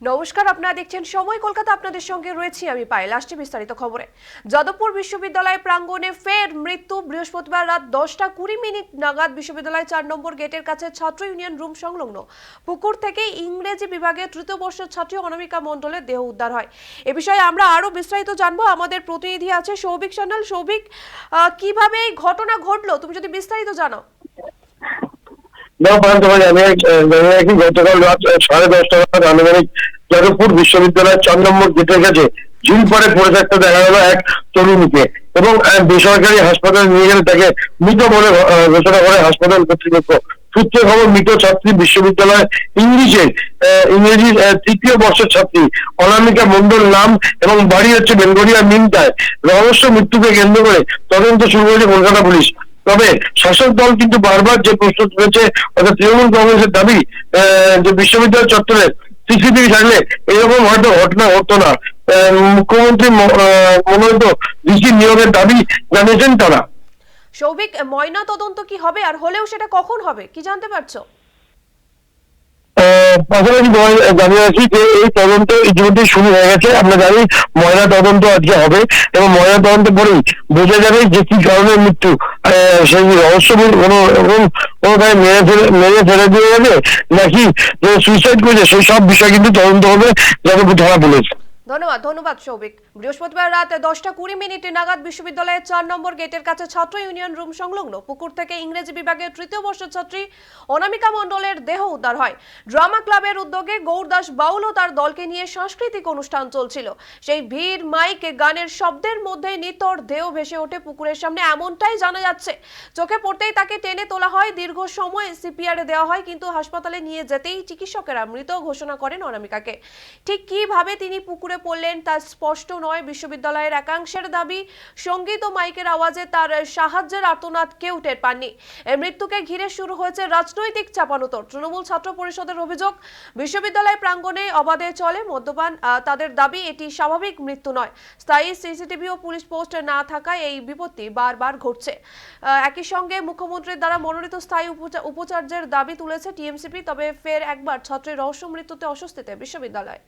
নমস্কার, আপনারা দেখছেন সময় কলকাতা। আপনাদের সঙ্গে রয়েছি আমি পায়েল। আসছি বিস্তারিত খবরে। যাদবপুর বিশ্ববিদ্যালয় প্রাঙ্গণে ফের মৃত্যু। বৃহস্পতিবার রাত দশটা কুড়ি মিনিট নাগাদ বিশ্ববিদ্যালয় চার নম্বর গেটের কাছে ছাত্র ইউনিয়ন রুম সংলগ্ন পুকুর থেকে ইংরেজি বিভাগে তৃতীয় বর্ষের ছাত্রী অনামিকা মণ্ডলের দেহ উদ্ধার হয়। এ বিষয়ে আমরা আরও বিস্তারিত জানব। আমাদের প্রতিনিধি আছে সৌভিক সান্যাল। সৌভিক কীভাবে এই ঘটনা ঘটলো? তুমি যদি বিস্তারিত জানো না তোমার জানি জানি রাখি গতকাল রাত সাড়ে দশটা নাগাদ আনুমানিক যাদবপুর বিশ্ববিদ্যালয়ের চার নম্বর গেটের কাছে ঝুল পরে পড়ে থাকতে দেখা গেল এক তরুণীকে এবং বেসরকারি হাসপাতালে নিয়ে গেলে তাকে মৃত বলে ঘোষণা করে হাসপাতাল কর্তৃপক্ষ। সূত্রে খবর মৃত ছাত্রী বিশ্ববিদ্যালয় ইংলিশের আহ, ইংরেজি তৃতীয় বর্ষের ছাত্রী অনামিকা মন্ডল নাম এবং বাড়ি হচ্ছে বেলগড়িয়া মিনটায়। রহস্য মৃত্যুকে কেন্দ্র করে তদন্ত শুরু করেছে কলকাতা পুলিশ। তবে শাসক দল কিন্তু বারবার যে প্রশ্ন তুলেছে অর্থাৎ তৃণমূল কংগ্রেসের দাবি যে বিশ্ববিদ্যালয় চত্বরে সিসিটিভি থাকলে এরকম হয়তো ঘটনা হতো না। মুখ্যমন্ত্রী মনোনীত ঋষি নিয়োগের দাবি জানিয়েছেন তারা। সৌভিক ময়না তদন্ত কি হবে আর হলেও সেটা কখন হবে? কি জানতে পারছ? পাশাপাশি জানিয়ে রাখি যে এই তদন্ত ইতিমধ্যে শুরু হয়ে গেছে। আমরা জানি ময়না তদন্ত আজকে হবে এবং ময়না তদন্ত পরেই বোঝা যাবে যে কি কারণে মৃত্যু। সেই রহস্য কোনো এবং কোনোভাবে মেরে ফেলে মেরে ফেলে দিয়ে যাবে নাকি? সুইসাইড করেছে, সেই সব বিষয় কিন্তু তদন্ত হবে, যাদবপুর থানা পুলিশ। ধন্যবাদ ধন্যবাদ সৌভিক। বৃহস্পতিবার রাত দশটা কুড়ি মিনিটে নাগাদ বিশ্ববিদ্যালয়ের চার নম্বর গেটের কাছে ছাত্র ইউনিয়ন রুম সংলগ্ন পুকুর থেকে ইংরেজি বিভাগের তৃতীয় বর্ষের ছাত্রী অনামিকা মণ্ডলের দেহ উদ্ধার হয়। ড্রামা ক্লাবের উদ্যোগে গৌরদাস বাউল ও তার দলকে নিয়ে সাংস্কৃতিক অনুষ্ঠান চলছিল। সেই ভিড়, মাইক, গানের শব্দের মধ্যে নিতর দেহ ভেসে ওঠে পুকুরের সামনে, এমনটাই জানা যাচ্ছে। চোখে পড়তেই তাকে টেনে তোলা হয়, দীর্ঘ সময় সিপিআর দেওয়া হয়, কিন্তু হাসপাতালে নিয়ে যেতেই চিকিৎসকেরা মৃত ঘোষণা করেন অনামিকাকে। ঠিক কীভাবে তিনি পুকুরে পড়লেন, তা স্পষ্ট নয়। বিশ্ববিদ্যালয়ের একাংশের দাবি, সংগীত ও মাইকের আওয়াজে তার সাহায্যের আর্তনাদ কেউ টের পাননি। মৃত্যুকে ঘিরে শুরু হয়েছে রাজনৈতিক চাপানোতর। তৃণমূল ছাত্র পরিষদের অভিযোগ, বিশ্ববিদ্যালয় প্রাঙ্গণে অবাধে চলে মদ্যপান। তাদের দাবি, এটি স্বাভাবিক মৃত্যু নয়। স্থায়ী সিসিটিভি ও পুলিশ পোস্ট না থাকায় এই বিপত্তি বারবার ঘটছে। একই সঙ্গে মুখ্যমন্ত্রীর দ্বারা মনোনীত স্থায়ী উপচা- উপাচার্যের দাবি তুলেছে টিএমসিপি, তবে ফের একবার ছাত্রের রহস্য মৃত্যুতে অস্বস্তিতে বিশ্ববিদ্যালয়।